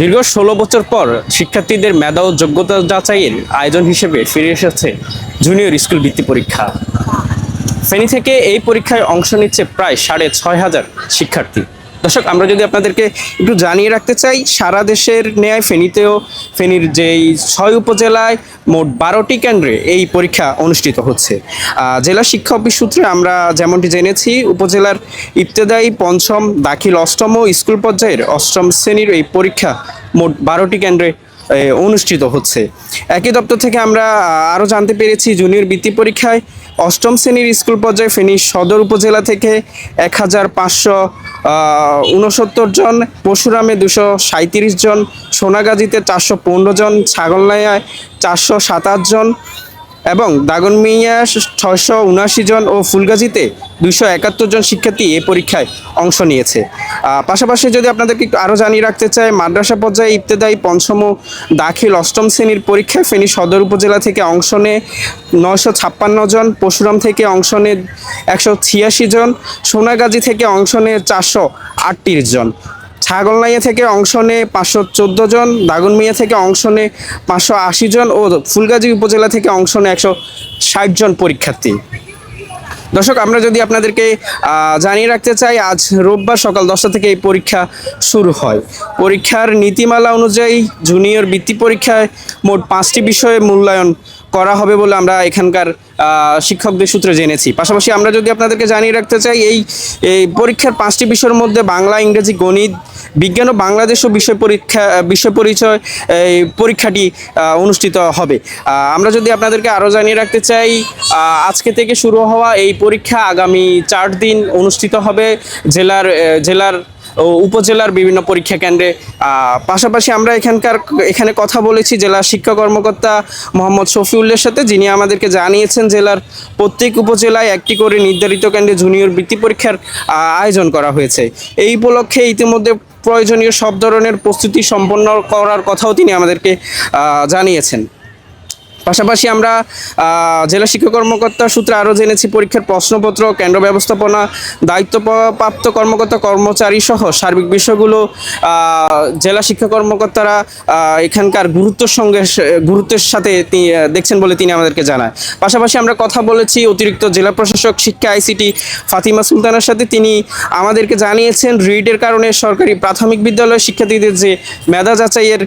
দীর্ঘ ষোলো বছর পর শিক্ষার্থীদের মেধা ও যোগ্যতা যাচাইয়ের আয়োজন হিসেবে ফিরে এসেছে জুনিয়র স্কুল বৃত্তি পরীক্ষা। ফেনী থেকে এই পরীক্ষায় অংশ নিচ্ছে প্রায় সাড়ে ছয় হাজার শিক্ষার্থী। দর্শক, আমরা যদি আপনাদেরকে একটু জানিয়ে রাখতে চাই, সারা দেশের ন্যায় ফেনীতেও, ফেনীর যেই ছয় উপজেলায় মোট বারোটি কেন্দ্রে এই পরীক্ষা অনুষ্ঠিত হচ্ছে। জেলা শিক্ষা অফিস সূত্রে আমরা যেমনটি জেনেছি, উপজেলার ইবতেদায়ী পঞ্চম, দাখিল অষ্টম ও স্কুল পর্যায়ের অষ্টম শ্রেণির এই পরীক্ষা মোট বারোটি কেন্দ্রে অনুষ্ঠিত হচ্ছে। একই দপ্তর থেকে আমরা আরও জানতে পেরেছি, জুনিয়র বৃত্তি পরীক্ষায় অষ্টম শ্রেণির স্কুল পর্যায়ে ফেনী সদর উপজেলা থেকে এক হাজার পাঁচশো উনসত্তর জন পরশুরামে দুশো সাঁত্রিশ জন সোনাগাজিতে চারশো পনেরো জন ছাগলনাইয়ায় চারশো সাতাশ জন এবং দাগনমিয়া ছয়শো উনআশি জন ও ফুলগাজীতে দুইশো একাত্তর জন শিক্ষার্থী এ পরীক্ষায় অংশ নিয়েছে। পাশাপাশি যদি আপনাদেরকে একটু আরও জানিয়ে রাখতে চাই, মাদ্রাসা পর্যায়ে ইবতেদায়ী পঞ্চম দাখিল অষ্টম শ্রেণির পরীক্ষায় ফেনী সদর উপজেলা থেকে অংশ নেয় নয়শো ছাপ্পান্ন জন, পরশুরাম থেকে অংশ নেয় একশো ছিয়াশি জন, সোনাগাজী থেকে অংশ নেয় চারশো আটত্রিশ জন। ছাগলনাইয়া থেকে অংশ নেয় পাঁচশো চোদ্দ জন দাগনমিয়া থেকে অংশ নেয় পাঁচশো আশি জন ও ফুলগাজী উপজেলা থেকে অংশ নেয় একশো ষাট জন পরীক্ষার্থী। দর্শক, আমরা যদি আপনাদেরকে জানিয়ে রাখতে চাই, আজ রোববার সকাল দশটা থেকে এই পরীক্ষা শুরু হয়। পরীক্ষার নীতিমালা অনুযায়ী জুনিয়র বৃত্তি পরীক্ষায় মোট পাঁচটি বিষয়ে মূল্যায়ন করা হবে বলে আমরা এখানকার শিক্ষকদের সূত্রে জেনেছি। পাশাপাশি আমরা যদি আপনাদেরকে জানিয়ে রাখতে চাই, এই এই পরীক্ষার পাঁচটি বিষয়ের মধ্যে বাংলা, ইংরেজি, গণিত বিজ্ঞান ও বাংলাদেশ ও বিষয় পরীক্ষা বিষয় পরিচয় পরীক্ষাটি অনুষ্ঠিত হবে। আমরা যদি আপনাদেরকে আরও জানিয়ে রাখতে চাই আজকে থেকে শুরু হওয়া এই পরীক্ষা আগামী চার দিন অনুষ্ঠিত হবে জেলার জেলার উপজেলার বিভিন্ন পরীক্ষা কেন্দ্রে। পাশাপাশি আমরা এখানকার, এখানে কথা বলেছি জেলা শিক্ষা কর্মকর্তা মোহাম্মদ শফিউল্লের সাথে, যিনি আমাদেরকে জানিয়েছেন জেলার প্রত্যেক উপজেলায় একটি করে নির্ধারিত কেন্দ্রে জুনিয়র বৃত্তি পরীক্ষার আয়োজন করা হয়েছে। এই উপলক্ষে ইতিমধ্যে প্রয়োজনীয় সব ধরনের প্রস্তুতি সম্পন্ন করার কথাও তিনি আমাদেরকে জানিয়েছেন। পাশাপাশি আমরা জেলা শিক্ষা কর্মকর্তা সূত্রে আরও জেনেছি, পরীক্ষার প্রশ্নপত্র, কেন্দ্র ব্যবস্থাপনা, দায়িত্বপ্রাপ্ত কর্মকর্তা, কর্মচারী সহ সার্বিক বিষয়গুলো জেলা শিক্ষা কর্মকর্তারা এখানকার গুরুত্বের সঙ্গে, গুরুত্বের সাথে দেখছেন বলে তিনি আমাদেরকে জানায়। পাশাপাশি আমরা কথা বলেছি, অতিরিক্ত জেলা প্রশাসক, শিক্ষা আইসিটি ফাতিমা সুলতানের সাথে তিনি আমাদেরকে জানিয়েছেন রিডের কারণে সরকারি প্রাথমিক বিদ্যালয়ের শিক্ষার্থীদের যে মেধা যাচাইয়ের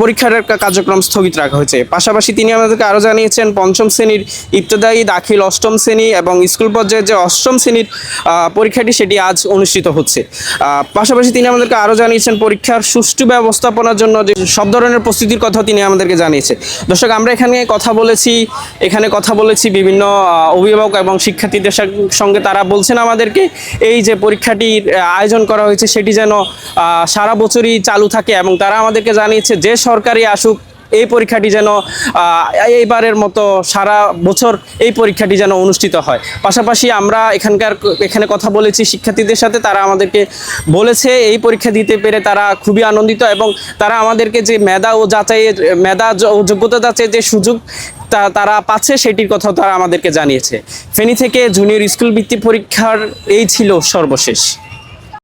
পরীক্ষার কার্যক্রম স্থগিত রাখা হয়েছে। পাশাপাশি তিনি আমাদেরকে আরও জানিয়েছেন, পঞ্চম শ্রেণির ইবতদায়ী দাখিল অষ্টম শ্রেণি এবং স্কুল পর্যায়ের যে অষ্টম শ্রেণির পরীক্ষাটি সেটি আজ অনুষ্ঠিত হচ্ছে। পাশাপাশি তিনি আমাদেরকে আরও জানিয়েছেন পরীক্ষার সুষ্ঠু ব্যবস্থাপনার জন্য যে সব ধরনের প্রস্তুতির কথা তিনি আমাদেরকে জানিয়েছে দর্শক, আমরা এখানে কথা বলেছি, এখানে কথা বলেছি বিভিন্ন অভিভাবক এবং শিক্ষার্থীদের সঙ্গে তারা বলছেন আমাদেরকে, এই যে পরীক্ষাটির আয়োজন করা হয়েছে সেটি যেন সারা বছরই চালু থাকে এবং তারা আমাদেরকে জানিয়েছে যে সরকারি আসুক এই পরীক্ষাটি যেন এইবারের মতো সারা বছর এই পরীক্ষাটি যেন অনুষ্ঠিত হয়। পাশাপাশি আমরা এখানকার, এখানে কথা বলেছি শিক্ষার্থীদের সাথে, তারা আমাদেরকে বলেছে এই পরীক্ষা দিতে পেরে তারা খুবই আনন্দিত এবং তারা আমাদেরকে যে মেধা ও যাচাইয়ের মেধা ও যোগ্যতা যাচাইয়ের যে সুযোগ তা তারা পাচ্ছে সেটির কথাও তারা আমাদেরকে জানিয়েছে। ফেনী থেকে জুনিয়র স্কুল বৃত্তি পরীক্ষার এই ছিল সর্বশেষ।